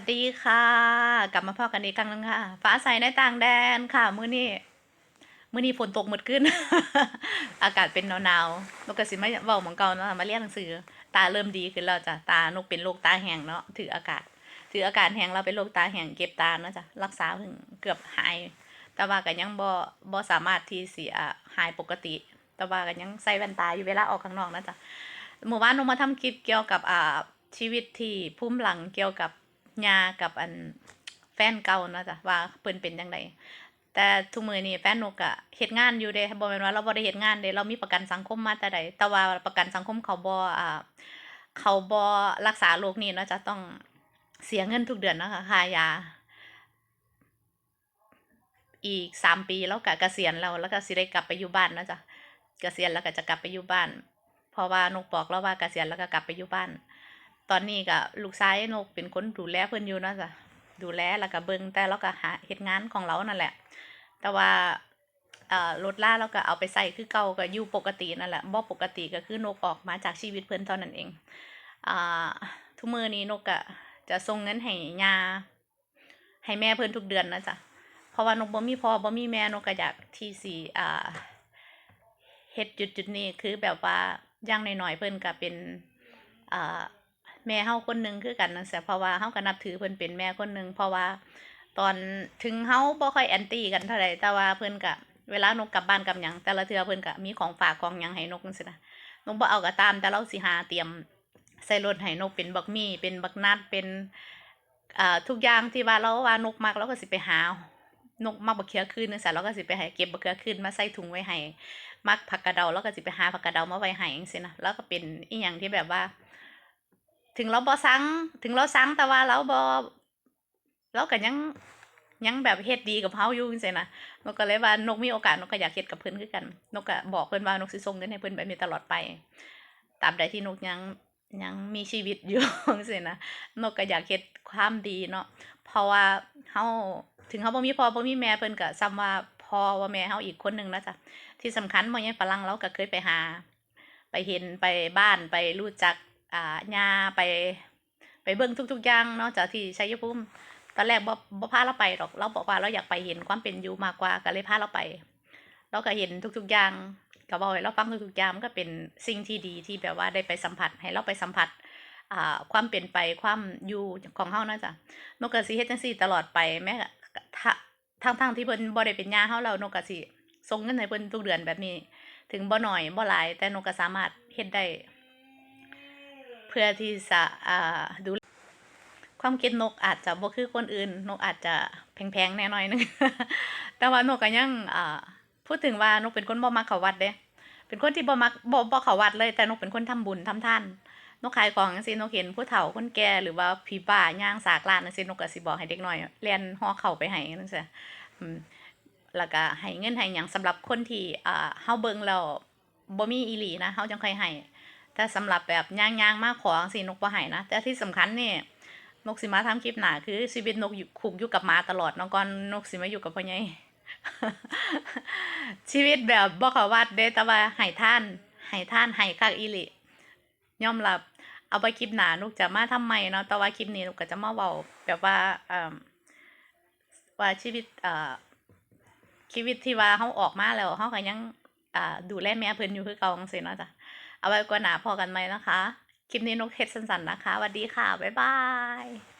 วัสดีค่ะ กลับมาพอกันอีกครั้งนึงค่ะ ฟ้าใสในต่างแดนค่ะ มื้อนี้มื้อนี้ฝนตกหมดขึ้น อากาศเป็นหนาวๆนกก็สิไมาเว้าหมืองเก่าเนาะมาเรียนหนังสือ ตาเริ่มดีขึ้นแล้วจ้ะ ตานกเป็นโรคตาแห้งเนาะ ถืออากาศ ถืออากาศแห้งเราเป็นโรคตาแห้งเก็บตาเนาะจ้ะ รักษาเพิ่งเกือบหาย แต่ว่าก็ยังบ่บ่สามารถที่สิอะหายปกติ แต่ว่าก็ยังใส่แว่นตาอยู่เวลาออกข้างนอกนะจ๊ะเมื่อวานนกมาทำคลิปเกี่ยวกับอ่าชีวิตที่พุ่มหลังเกี่ยวกับ ยากับอันแฟนเก่าเนาะจ๊ะว่าเพิ่นเป็นจังไดแต่ทุกมือนี้แฟนนกอะเฮ็ดงานอยู่เด้บ่แม่นว่าเราบ่ได้เฮ็ดงานเด้เรามีประกันสังคมมาแต่ใดแต่ว่าประกันสังคมเขาบ่อ่าเขาบ่รักษาโรคนี้เนาะจะต้องเสียเงินทุกเดือนนะคะค่ายา อีกสามปีแล้วก็เกษียณแล้วแล้วก็สิได้กลับไปอยู่บ้านเนาะจ๊ะเกษียณแล้วก็จะกลับไปอยู่บ้าน เพราะว่านกบอกแล้วว่าเกษียณแล้วก็กลับไปอยู่บ้าน ตอนนี้ก็ลูกชายนกเป็นคนดูแลเพิ่นอยู่เนาะจ๊ะดูแลแล้วก็เบิ่งแต่เราก็หาเฮ็ดงานของเรานั่นแหละ แต่ว่ารถล่าเราก็เอาไปใส่คือเก่าก็อยู่ปกตินั่นแหละบ่ปกติก็คือนกออกมาจากชีวิตเพิ่อนเท่านั้นเองอทุกมือนี้นกก็จะส่งเงินให้ยาให้แม่เพิ่อนทุกเดือนนะจ๊ะเพราะว่านกบ่มีพ่อบ่มีแม่นกก็อยากที่สิอ่เฮ็ดจุดจุดนี้คือแบบว่าย่างหน้อยๆเพิ่อนก็เป็นอ แม่เฮาคนหนึ่งคือกันจังซี่เพราะว่าเฮาก็นับถือเพิ่นเป็นแม่คนหนึ่งเพราะว่าตอนถึงเฮาบ่ค่อยแอนตี้กันเท่าใดแต่ว่าเพิ่นก็เวลานกกลับบ้านกับหยังแต่ละเทื่อเพิ่นก็มีของฝากของหยังให้นกจังซี่นะนกบ่เอาก็ตามแต่เราสิหาเตรียมใส่รถให้นกเป็นบักมี่เป็นบักนัดเป็นอ่าทุกอย่างที่ว่าเราว่านกมักเราก็สิไปหานกมักบักเขือคืนนึงแต่เราก็สิไปให้เก็บบักเขือคืนมาใส่ถุงไว้ให้มักผักกระเดาแล้วก็สิไปหาผักกระเดามาไว้ให้จังซี่นะแล้วก็เป็นอีหยังที่แบบว่า ถึงเราบ่ซังถึงเราซังแต่ว่าเราบ่เราก็ยังยังแบบเฮ็ดดีกับเฮาอยู่จังซี่นะนกก็เลยว่านกมีโอกาสนกก็อยากเฮ็ดกับเพิ่นคือกัน นกก็บอกเพิ่นว่านกสิส่งเงินให้เพิ่นแบบนี้ตลอดไปตราบใดที่นกยังยังมีชีวิตอยู่จังซี่นะนกก็อยากเฮ็ดความดีเนาะเพราะว่าเฮาถึงเฮาบ่มีพ่อบ่มีแม่เพิ่นก็ซ้ำว่าพ่อว่าแม่เฮาอีกคนนึงนะจ๊ะที่สำคัญบ่ยังฝรั่งเราก็เคยไปหา ไปเห็นไปบ้านไปรู้จัก อ่ายาไป ไปเบิ่งทุกๆอย่างเนาะจากที่ชัยภูมิตอนแรกบ่บ่พาเราไปหรอกเราบอกว่าเราอยากไปเห็นความเป็นอยู่มากกว่าก็เลยพาเราไป เราก็เห็นทุกๆอย่างก็บอกให้เราฟังทุกๆอย่างมันก็เป็นสิ่งที่ดีที่แบบว่าได้ไปสัมผัสให้เราไปสัมผัสอ่าความเป็นไปความอยู่ของเฮานะจ๊ะนกก็สิเฮ็ดจังซี่ตลอดไปแม้กะทะทั้งๆที่เพิ่นบ่ได้เป็นญาเฮาแล้วนกก็สิส่งเงินให้เพิ่นทุกเดือนแบบนี้ ถึงบ่น้อยบ่หลายแต่นกก็สามารถเฮ็ดได้ เพื่อที่จะดูความคิดนกอาจจะบ่คือคนอื่น นกอาจจะแพงๆแน่นอยหนึงแต่ว่านกก็ยังพูดถึงว่านกเป็นคนบ่มักเขาวัดเด้เป็นคนที่บ่มักบ่บ่เขาวัดเลยแต่นกเป็นคนทำบุญทำท่านนกขายของจังซี่นกเห็นผู้เฒ่าคนแก่หรือว่าผีบ้าย่างสากลานจังซี่นกก็สิบอกให้เด็กน้อยเรียนห่อข้าไปให้จังซี่แล้วก็ให้เงินให้หยังสำหรับคนที่อ่าเฮาเบิ่งแล้วบ่มีอีหลีนะเฮาจังค่อยให้ แต่สำหรับแบบย่างๆมากขอจังซี่นกบ่ให้นะ แต่ที่สำคัญนี่นกสิมาทำคลิปหนาคือชีวิตนกอยู่คุกอยู่กับมาตลอดเนาะก่อนนกสิมาอยู่กับพ่อใหญ่ชีวิตแบบบ่เขาวัดเด้แต่ว่าให้ทานให้ทานให้คักอีหลียอมรับ เอาไปคลิปหนานุกจะมาทำไมเนาะแต่ว่าคลิปนี้นุกก็จะมาเว้าแบบว่าอ่อว่าชีวิตอ่อชีวิตที่ว่าเขาออกมาแล้วเขาก็ยังอ่าดูแลแม่เพิ่นอยู่คือเก่าจังซี่เนาะจ้ะ เอาไว้กว่าหนาพอกันไหมนะคะ คลิปนี้นกเฮ็ดสั้นๆนะคะสวัสดีค่ะ บ๊ายบาย